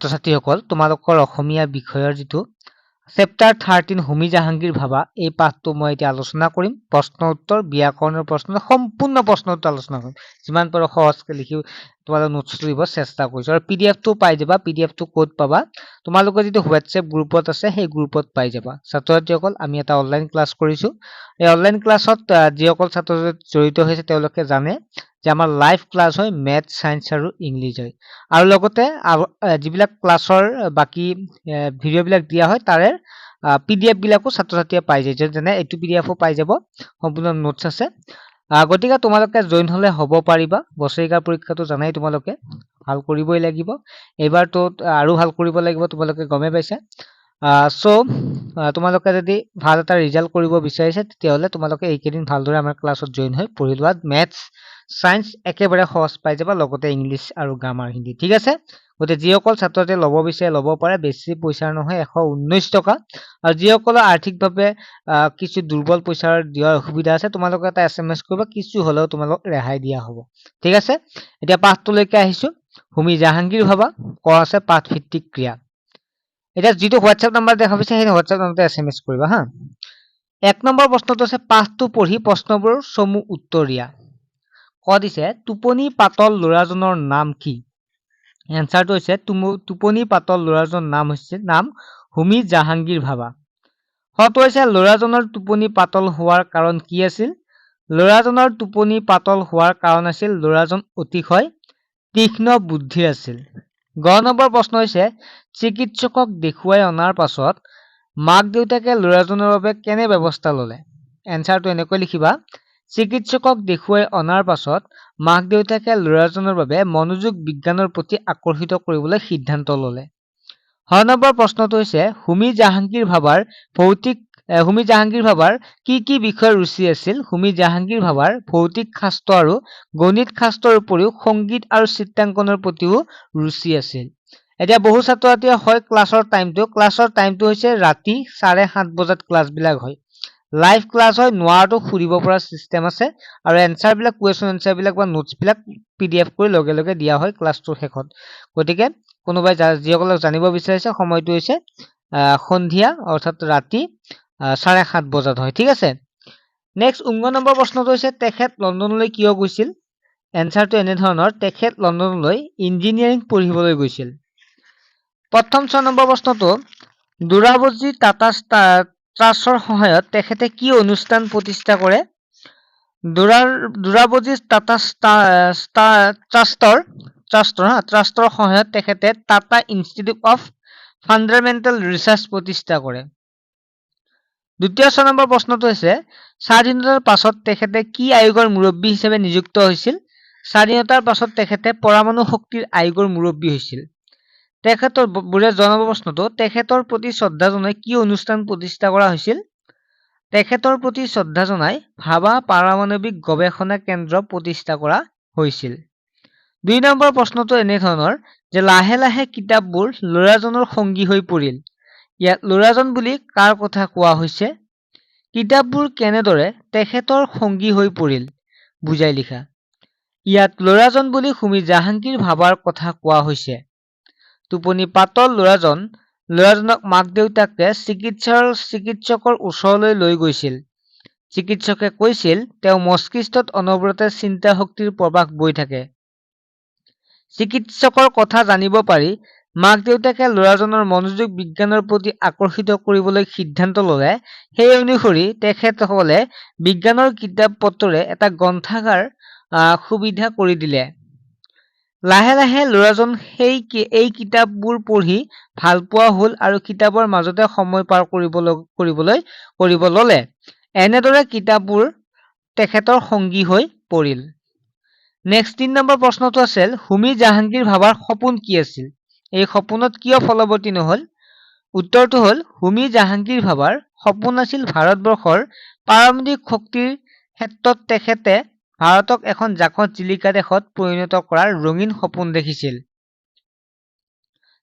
ছাত্ৰ ছাত্ৰীসকল তোমালোকৰ অসমীয়া বিষয়ৰ যিটো চেপ্টাৰ থাৰ্টিন হোমী জাহাংগীৰ ভাবা এই পাঠটো মই এতিয়া আলোচনা কৰিম। প্ৰশ্ন উত্তৰ ব্যাকৰণৰ প্ৰশ্ন সম্পূৰ্ণ প্ৰশ্ন উত্তৰ আলোচনা কৰিম। যিমান পাৰোঁ সহজকৈ লিখি তোমালোকে নোটছটো দিব চেষ্টা কৰিছোঁ। আৰু পি ডি এফটো পাই যাবা পি ডি এফটো ক'ত পাবা? তোমালোকৰ যিটো হোৱাটছএপ গ্ৰুপত আছে সেই গ্ৰুপত পাই যাবা। ছাত্ৰ ছাত্ৰীসকল আমি এটা অনলাইন ক্লাছ কৰিছোঁ। এই অনলাইন ক্লাছত যিসকল ছাত্ৰ ছাত্ৰী জড়িত হৈছে তেওঁলোকে জানে যে আমাৰ লাইভ ক্লাছ হয় মেথ ছায়েন্স আৰু ইংলিছ হয়। আৰু লগতে যিবিলাক ক্লাছৰ বাকী ভিডিঅ'বিলাক দিয়া হয় তাৰে পি ডি এফ বিলাকো ছাত্ৰ ছাত্ৰীয়ে পাই যায়। যেনে এইটো পি ডি এফো পাই যাব। সম্পূৰ্ণ নোটছ আছে। গতিকে তোমালোকে জইন হলে হ'ব পাৰিবা। বছৰিকাৰ পৰীক্ষাটো জানাই তোমালোকে। ভাল কৰিবই লাগিব। এইবাৰতো আৰু ভাল কৰিব লাগিব তোমালোকে গমেই পাইছা। চ' তোমালোকে যদি ভাল এটা ৰিজাল্ট কৰিব বিচাৰিছে তেতিয়াহ'লে তোমালোকে এইকেইদিন ভালদৰে আমাৰ ক্লাছত জইন হৈ পঢ়ি লোৱা মেথছ ছায়েন্স একেবাৰে সহজ পাই যাবা লগতে ইংলিছ আৰু গ্ৰামাৰ হিন্দী ঠিক আছে? গতিকে যিসকল ছাত্ৰ ছাত্ৰীয়ে ল'ব বিচাৰে ল'ব পাৰে বেছি পইচাৰ নহয় এশ ঊনৈছ টকা। যিসকলৰ আৰ্থিকভাৱে আহ, কিছু দুৰ্বল পইচাৰ দিয়াৰ অসুবিধা আছে তোমালোকে এটা এছ এম এছ কৰিবা কিছু হ'লেও তোমালোক ৰেহাই দিয়া হ'ব। ঠিক আছে? এতিয়া পাঠটোলৈকে আহিছো। হোমী জাহাংগীৰ ভাবা ক আছে পাঠ ভিত্তিক ক্ৰিয়া। এতিয়া যিটো হোৱাটছএপ নাম্বাৰ দেখা পাইছে সেই হোৱাটছএপ নাম্বাৰতে এছ এম এছ কৰিবা, হা। এক নম্বৰ প্ৰশ্নটো আছে, পাঠটো পঢ়ি প্ৰশ্নবোৰ চমু উত্তৰ দিয়া ক দিছে, টোপনি পাতল ল'ৰাজনৰ নাম কি? এনচাৰটো হৈছে টোপনি পাতল ল'ৰাজনৰ নাম হৈছে, নাম হোমী জাহাংগীৰ ভাবা। হয়তো হৈছে, ল'ৰাজনৰ টোপনি পাতল হোৱাৰ কাৰণ কি আছিল? ল'ৰাজনৰ টোপনি পাতল হোৱাৰ কাৰণ আছিল, ল'ৰাজন অতিশয় তীক্ষ্ণ বুদ্ধিৰ আছিল। গ নম্বৰ প্ৰশ্ন হৈছে চিকিৎসকক দেখুৱাই অনাৰ পাছত মাক দেউতাকে ল'ৰাজনৰ বাবে কেনে ব্যৱস্থা ল'লে? এনচাৰটো এনেকৈ লিখিবা চিকিৎসকক দেখুৱাই অনাৰ পাছত মাক দেউতাকে ল'ৰাজনৰ বাবে মনোযোগ বিজ্ঞানৰ প্ৰতি আকৰ্ষিত কৰিবলৈ সিদ্ধান্ত ল'লে। হয় নম্বৰ প্ৰশ্নটো হৈছে হোমী জাহাংগীৰ ভাবাৰ ভৌতিক হোমী জাহাংগীৰ ভাবাৰ কি কি বিষয়ৰ ৰুচি আছিল? হোমী জাহাংগীৰ ভাবাৰ ভৌতিক শাস্ত্ৰ আৰু গণিত শাস্ত্ৰৰ উপৰিও সংগীত আৰু চিত্ৰাংকনৰ প্ৰতিও ৰুচি আছিল। এতিয়া বহু ছাত্ৰ ছাত্ৰীয়ে হয় ক্লাছৰ টাইমটো ক্লাছৰ টাইমটো হৈছে ৰাতি চাৰে সাত বজাত ক্লাছবিলাক হয়। লাইভ ক্লাছ হয় নোৱাৰাটো সুধিব পৰা চিষ্টেম আছে আৰু এনচাৰ বিলাক কুৱেশ্যন এনচাৰ বিলাক বা নোটছ বিলাক পি ডি এফ কৰি লগে লগে দিয়া হয় ক্লাছটোৰ শেষত। গতিকে কোনোবাই যিসকলক জানিব বিচাৰিছে সময়টো হৈছে সন্ধিয়া অৰ্থাৎ ৰাতি চাৰে সাত বজাত হয়, ঠিক আছে? নেক্সট উনগ নম্বৰ প্ৰশ্নটো হৈছে, তেখেত লণ্ডনলৈ কিয় গৈছিল? এনচাৰটো এনেধৰণৰ, তেখেত লণ্ডনলৈ ইঞ্জিনিয়াৰিং পঢ়িবলৈ গৈছিল। প্ৰথম ছয় নম্বৰ প্ৰশ্নটো দুৰাবজী টাটা ষ্টা- ট্ৰাষ্টৰ সহায়ত তেখেতে কি অনুষ্ঠান প্ৰতিষ্ঠা কৰে? দুৰাৰ দুৰাবজী টাটা ষ্টা- ষ্টা- ট্ৰাষ্টৰ ট্ৰাষ্টৰ হা, ট্ৰাষ্টৰ সহায়ত তেখেতে Tata Institute of Fundamental Research প্ৰতিষ্ঠা কৰে। দ্বিতীয় ছয় নম্বৰ প্ৰশ্নটো হৈছে স্বাধীনতাৰ পাছত তেখেতে কি আয়োগৰ মুৰব্বী হিচাপে নিযুক্ত হৈছিল? স্বাধীনতাৰ পাছত তেখেতে পৰমাণু শক্তিৰ আয়োগৰ মুৰব্বী হৈছিল। তেখেতৰ ব- বোৰে জনাব প্ৰশ্নটো তেখেতৰ প্ৰতি শ্ৰদ্ধা জনাই কি অনুষ্ঠান প্ৰতিষ্ঠা কৰা হৈছিল? তেখেতৰ প্ৰতি শ্ৰদ্ধা জনাই ভাবা পাৰমাণৱিক গৱেষণা কেন্দ্ৰ প্ৰতিষ্ঠা কৰা হৈছিল। দুই নম্বৰ প্ৰশ্নটো এনেধৰণৰ যে লাহে লাহে কিতাপবোৰ ল'ৰাজনৰ সংগী হৈ পৰিল। ইয়াত ল'ৰাজন বুলি কাৰ কথা কোৱা হৈছে? কিতাপবোৰ কেনেদৰে তেখেতৰ সংগী হৈ পৰিল? বুজাই লিখা। ইয়াত ল'ৰাজন বুলি হোমী জাহাংগীৰ ভাবাৰ কথা কোৱা হৈছে। টোপনি পাতল ল'ৰাজন ল'ৰাজনক মাক দেউতাকে চিকিৎসাৰ চিকিৎসকৰ ওচৰলৈ লৈ গৈছিল। চিকিৎসকে কৈছিল তেওঁ মস্তিষ্কত অনবৰতে চিন্তা শক্তিৰ প্ৰৱাহ বৈ থাকে। চিকিৎসকৰ কথা জানিব পাৰি মাক দেউতাকে ল'ৰাজনৰ মনোযোগ বিজ্ঞানৰ প্ৰতি আকৰ্ষিত কৰিবলৈ সিদ্ধান্ত ল'লে সেই অনুসৰি তেখেতসকলে বিজ্ঞানৰ কিতাপ পত্ৰৰে এটা গ্ৰন্থাগাৰ সুবিধা কৰি দিলে। লাহে লাহে ল'ৰাজন সেই এই কিতাপবোৰ পঢ়ি ভাল পোৱা হ'ল আৰু কিতাপৰ মাজতে সময় পাৰ কৰিবলৈ কৰিবলৈ কৰিব ল'লে। এনেদৰে কিতাপবোৰ তেখেতৰ সংগী হৈ পৰিল। নেক্সট তিন নম্বৰ প্ৰশ্নটো আছিল হোমী জাহাংগীৰ ভাবাৰ সপোন কি আছিল? এই সপোনত কিয় ফলৱৰ্তী নহল? উত্তৰটো হ'ল হোমী জাহাংগীৰ ভাবাৰ সপোন আছিল ভাৰতবৰ্ষৰ পাৰমাণৱিক শক্তিৰ ক্ষেত্ৰত তেখেতে ভাৰতক এখন জাকত জিলিকা দেশত পৰিণত কৰাৰ ৰঙীন সপোন দেখিছিল।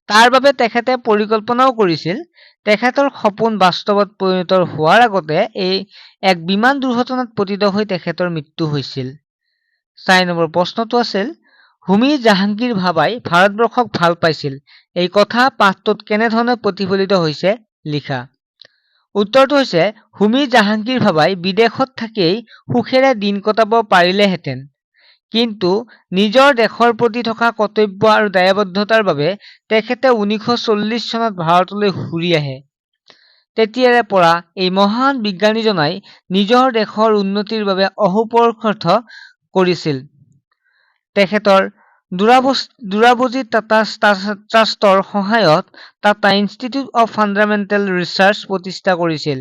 তাৰ বাবে তেখেতে পৰিকল্পনাও কৰিছিল। তেখেতৰ সপোন বাস্তৱত পৰিণত হোৱাৰ আগতে এই এক বিমান দুৰ্ঘটনাত পতিত হৈ তেখেতৰ মৃত্যু হৈছিল। চাৰি নম্বৰ প্ৰশ্নটো আছিল হুমী জাহাংগীৰ ভাৱাই ভাৰতবৰ্ষক ভাল পাইছিল। এই কথা পাঠটোত কেনেধৰণে প্ৰতিফলিত হৈছে লিখা। উত্তৰটো হৈছে হুমী জাহাংগীৰ ভাৱাই বিদেশত থাকিয়েই সুখেৰে দিন কটাব পাৰিলেহেঁতেন। কিন্তু নিজৰ দেশৰ প্ৰতি থকা কৰ্তব্য আৰু দায়বদ্ধতাৰ বাবে তেখেতে ঊনৈছশ চল্লিছ চনত ভাৰতলৈ ঘূৰি আহে। তেতিয়াৰে পৰা এই মহান বিজ্ঞানীজনাই নিজৰ দেশৰ উন্নতিৰ বাবে অহোপৰকৰ্থ কৰিছিল। তেখেতৰ দুৰাবজী টাটা ট্ৰাষ্টৰ সহায়ত Tata Institute of Fundamental Research প্ৰতিষ্ঠা কৰিছিল।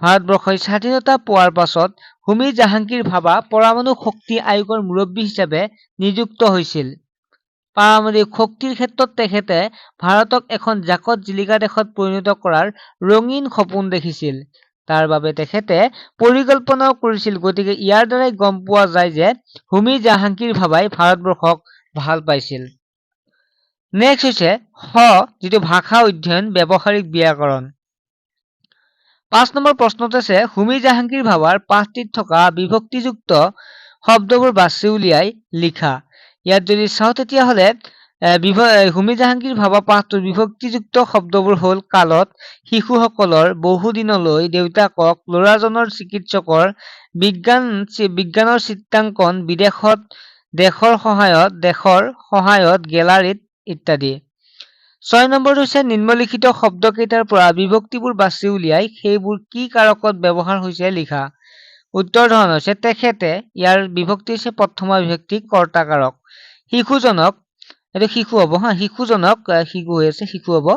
ভাৰতবৰ্ষই স্বাধীনতা পোৱাৰ পাছত হোমী জাহাংগীৰ ভাবা পৰমাণু শক্তি আয়োগৰ মুৰব্বী হিচাপে নিযুক্ত হৈছিল। পাৰমাণৱিক শক্তিৰ ক্ষেত্ৰত তেখেতে ভাৰতক এখন জাকত জিলিকা দেশত পৰিণত কৰাৰ ৰঙীন সপোন দেখিছিল। তাৰ বাবে তেখেতে পৰিকল্পনাও কৰিছিল। গতিকে ইয়াৰ দ্বাৰাই গম পোৱা যায় যে হোমী জাহাংগীৰ ভাৱাই ভাৰতবৰ্ষক ভালো পাইছিল। নেক্সট হৈছে স যিটো ভাষা অধ্যয়ন, ব্যৱহাৰিক ব্যাকৰণ। পাঁচ নম্বৰ প্ৰশ্নত আছে, হুমী জাহাংগীৰ ভাৱাৰ পাঁচটিত থকা বিভক্তিযুক্ত শব্দবোৰ বাছি উলিয়াই লিখা। ইয়াত যদি চাওঁ তেতিয়াহ'লে হুমী জাহাংগীৰ ভাৱা পাঠটোৰ বিভক্তিযুক্ত শব্দবোৰ হ'ল কালত শিশুসকলৰ বহুদিনলৈ দেউতাকক ল'ৰাজনৰ চিকিৎসকৰ বিজ্ঞান বিজ্ঞানৰ চিত্ৰাংকন বিদেশত দেশৰ সহায়ত দেশৰ সহায়ত গেলাৰীত ইত্যাদি। ছয় নম্বৰটো হৈছে নিম্নলিখিত শব্দকেইটাৰ পৰা বিভক্তিবোৰ বাছি উলিয়াই সেইবোৰ কি কাৰকত ব্যৱহাৰ হৈছে লিখা। উত্তৰ ধৰণ হৈছে তেখেতে ইয়াৰ বিভক্তি হৈছে প্ৰথম বিভক্তি কৰ্তাকাৰক। শিশুজনক এইটো শিশু হব হা? শিশুজনক শিশু হৈ আছে শিশু হব।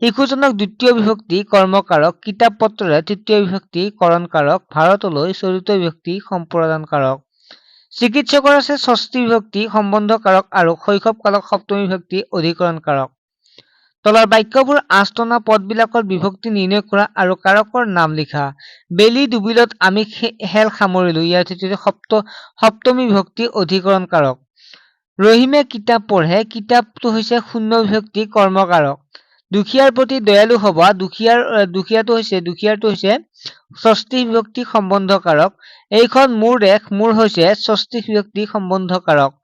শিশুজনক দ্বিতীয় বিভক্তি কৰ্মকাৰক কিতাপ পত্ৰৰে তৃতীয় বিভক্তি কৰণকাৰক ভাৰতলৈ চতুৰ্থ বিভক্তি সম্প্ৰদানকাৰক। চিকিৎসকৰ আছে ষষ্ঠী বিভক্তি সম্বন্ধকাৰক আৰু শৈশৱ কালক সপ্তমী বিভক্তি অধিকৰণকাৰক। তলৰ বাক্যবোৰ আস্তনা পদবিলাকৰ বিভক্তি নিৰ্ণয় কৰা আৰু কাৰকৰ নাম লিখা। বেলি ডুবিলত আমি খেল সামৰিলো। ইয়াৰ ভিতৰত সপ্ত সপ্তমী বিভক্তি অধিকৰণ কাৰক ৰহিমে কিতাপ পঢ়ে। কিতাপটো হৈছে শূন্য বিভক্তি কৰ্মকাৰক। দুখীয়াৰ প্ৰতি দয়ালু হবা। দুখীয়াৰ দুখীয়াটো হৈছে দুখীয়াটো হৈছে ষষ্ঠী বিভক্তি সম্বন্ধকাৰক। এইখন মোৰ দেশ মোৰ হৈছে ষষ্ঠী বিভক্তি সম্বন্ধকাৰক।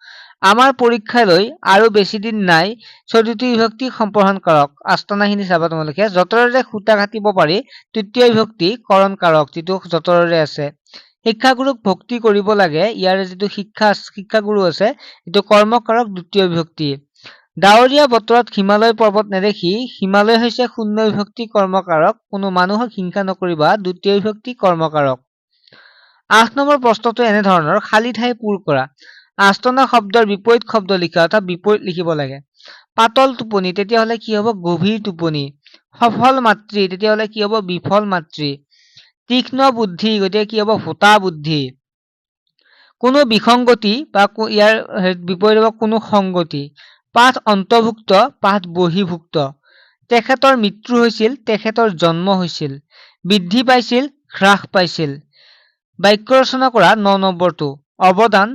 আমাৰ পৰীক্ষালৈ আৰু বেছি দিন নাই চতুৰ্থ বিভক্তি সম্প্ৰসাৰণ কৰক। আস্তানাখিনি চাবা তোমালোকে। যতৰেৰে সূতা কাটিব পাৰি তৃতীয় বিভক্তি কৰণ কাৰক যিটো যতৰেৰে আছে। শিক্ষাগুৰুক ভক্তি কৰিব লাগে। ইয়াৰে যিটো শিক্ষা শিক্ষাগুৰু আছে এইটো কৰ্মকাৰক দ্বিতীয় বিভক্তি। ডাৱৰীয়া বতৰত হিমালয় পৰ্বত নেদেখি হিমালয় হৈছে শূন্য বিভক্তি কৰ্মকাৰক কোনো মানুহক হিংসা নকৰিবা দ্বিতীয় বিভক্তি কৰ্মকাৰক। আঠ নম্বৰ প্ৰশ্নটো এনেধৰণৰ খালী ঠাই পূৰ কৰা। আস্তনা শব্দৰ বিপৰীত শব্দ লিখা অৰ্থাৎ বিপৰীত লিখিব লাগে। পাতল টোপনি তেতিয়াহ'লে কি হ'ব? গভীৰ টোপনি। সফল মাতৃ তেতিয়াহ'লে কি হ'ব? বিফল মাতৃ। তীক্ষ্ণ বুদ্ধি গতিকে কি হ'ব? ভোটা বুদ্ধি। কোনো বিসংগতি বা ইয়াৰ বিপৰীত হ'ব কোনো সংগতি। পাঠ অন্তৰ্ভুক্ত পাঠ বহিৰ্ভুক্ত। তেখেতৰ মৃত্যু হৈছিল তেখেতৰ জন্ম হৈছিল। বৃদ্ধি পাইছিল হ্ৰাস পাইছিল। বাক্য ৰচনা কৰা ন নম্বৰটো। অৱদান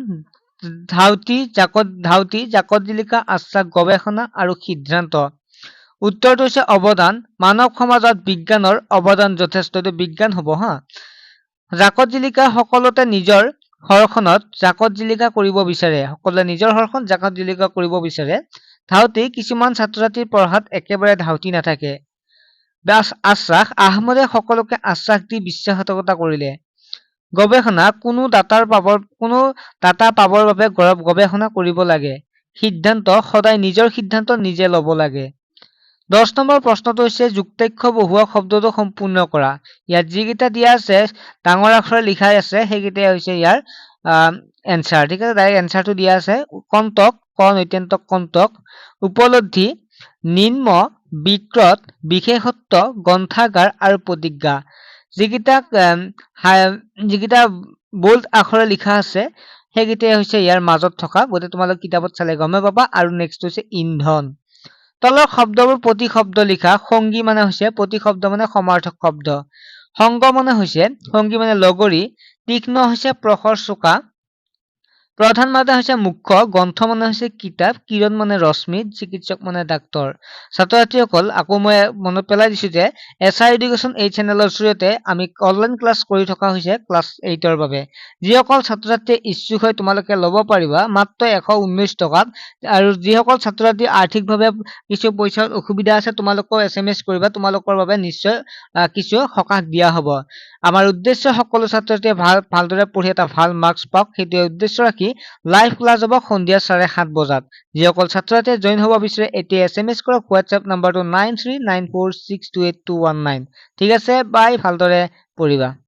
ধাউতি জাকত ধাউতি জাকত জিলিকা আশ্বাস গৱেষণা আৰু সিদ্ধান্ত। উত্তৰটো হৈছে অৱদান। মানৱ সমাজত বিজ্ঞানৰ অৱদান যথেষ্ট বিজ্ঞান হ'ব হা। জাকত জিলিকা সকলোতে নিজৰ ঘৰখনত জাকত জিলিকা কৰিব বিচাৰে। সকলোৱে নিজৰ ঘৰখন জাকত জিলিকা কৰিব বিচাৰে। ধাউতি কিছুমান ছাত্ৰ ছাত্ৰীৰ পঢ়াত একেবাৰে ধাউতি নাথাকে। আশ্বাস আহমদে সকলোকে আশ্বাস দি বিশ্বাসঘাতকতা কৰিলে। গৱেষণা কোনো দাতাৰ পাবৰ কোনো দাতা পাবৰ বাবে গৱেষণা কৰিব লাগে। সিদ্ধান্ত সদায় নিজৰ সিদ্ধান্ত নিজে ল'ব লাগে। দহ নম্বৰ প্ৰশ্নটো হৈছে যুক্তাক্ষ বহুৱা শব্দটো সম্পূৰ্ণ কৰা। ইয়াত যিকেইটা দিয়া আছে ডাঙৰ আখৰে লিখাই আছে সেইকেইটাই হৈছে ইয়াৰ এনচাৰ ঠিক আছে ডাইৰেক্ট এনচাৰটো দিয়া আছে। কণ্টক ক নৈত্যন্তক কণ্টক। উপলব্ধি নিম্ন বিক্ৰত বিশেষত্ব গ্ৰন্থাগাৰ আৰু প্ৰতিজ্ঞা। যিকেইটা যিকেইটা বোল্ড আখৰে লিখা আছে সেইকেইটাই হৈছে ইয়াৰ মাজত থকা। গতিকে তোমালোক কিতাপত চালে গমে পাবা। আৰু নেক্সট হৈছে ইন্ধন। তলৰ শব্দবোৰ প্ৰতিশব্দ লিখা, সংগী মানে হৈছে, প্ৰতিশব্দ মানে সমাৰ্থক শব্দ। সংগ মানে হৈছে, সংগী মানে লগৰী, তীক্ষ্ণ হৈছে প্ৰখৰ চোকা প্ৰধান মানে হৈছে মুখ্য গ্ৰন্থ মানে হৈছে কিতাপ কিৰণ মানে ৰশ্মি চিকিৎসক মানে ডাক্তৰ। ছাত্ৰ ছাত্ৰীসকল আকৌ মই মনত পেলাই দিছো যে এছ আই এডুকেশ্যন এই চেনেলৰ জৰিয়তে আমি অনলাইন ক্লাছ কৰি থকা হৈছে ক্লাছ এইটৰ বাবে। যিসকল ছাত্ৰ ছাত্ৰী ইচ্ছুক হয় তোমালোকে ল'ব পাৰিবা মাত্ৰ এশ ঊনৈশ টকাত। আৰু যিসকল ছাত্ৰ ছাত্ৰী আৰ্থিকভাৱে কিছু পইচাৰ অসুবিধা আছে তোমালোকৰ এছ এম এছ কৰিবা তোমালোকৰ বাবে নিশ্চয় কিছু সকাহ দিয়া হ'ব। আমাৰ উদ্দেশ্য সকলো ছাত্ৰ ছাত্ৰীয়ে ভাল ভালদৰে পঢ়ি এটা ভাল মাৰ্কছ পাওক সেইটোৱে উদ্দেশ্য ৰাখি লাইভ ক্লাছ হ'ব সন্ধিয়া চাৰে সাত বজাত। যিসকল ছাত্ৰ ছাত্ৰীয়ে জইন হ'ব বিচাৰে এতিয়া এছ এম এছ কৰক হোৱাটছএপ নাম্বাৰটো nine three nine four six two eight two one nine ঠিক আছে বাই ভালদৰে পঢ়িবা।